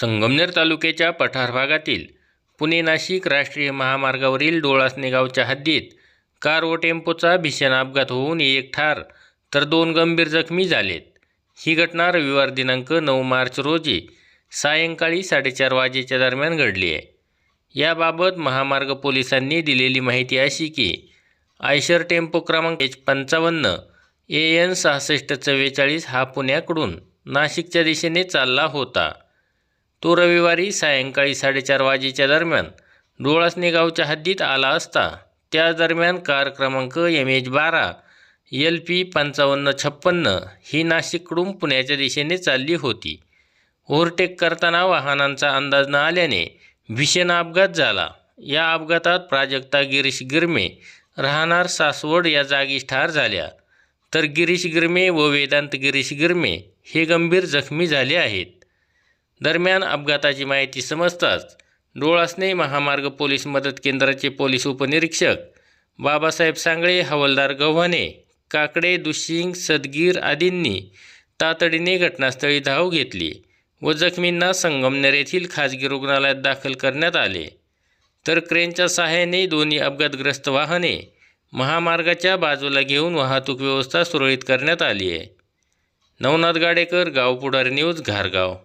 संगमनेर तालुक्याच्या पठार भागातील पुणे नाशिक राष्ट्रीय महामार्गावरील डोळासने गावच्या हद्दीत कार व टेम्पोचा भीषण अपघात होऊन एक ठार तर दोन गंभीर जखमी झालेत. ही घटना रविवार दिनांक नऊ मार्च रोजी सायंकाळी साडेचार वाजेच्या दरम्यान घडली आहे. याबाबत महामार्ग पोलिसांनी दिलेली माहिती अशी की आयशर टेम्पो क्रमांक एच पंचावन्न ए एन सहासष्ट चव्वेचाळीस हा पुण्याकडून नाशिकच्या दिशेने चालला होता. तो रविवारी सायंकाळी साडेचार वाजेच्या दरम्यान डोळासने गावच्या हद्दीत आला असता त्या दरम्यान कार क्रमांक एम एच बारा एल पी पंचावन्न छप्पन्न ही नाशिककडून पुण्याच्या दिशेने चालली होती. ओव्हरटेक करताना वाहनांचा अंदाज न आल्याने भीषण अपघात झाला. या अपघातात प्राजक्ता गिरीश गिरमे राहणार सासवड या जागी ठार झाल्या. तर गिरीश गिरमे व वेदांत गिरीश गिरमे हे गंभीर जखमी झाले आहेत. दरम्यान अपघाताची माहिती समजताच डोळासने महामार्ग पोलीस मदत केंद्राचे पोलीस उपनिरीक्षक बाबासाहेब सांगळे हवालदार गव्हाणे काकडे दुशिंग सदगीर आदींनी तातडीने घटनास्थळी धाव घेतली व जखमींना संगमनेर येथील खाजगी रुग्णालयात दाखल करण्यात आले. तर क्रेनच्या सहाय्याने दोन्ही अपघातग्रस्त वाहने महामार्गाच्या बाजूला घेऊन वाहतूक व्यवस्था सुरळीत करण्यात आली आहे. नवनाथ गाडेकर गाव पुढारी न्यूज घारगाव.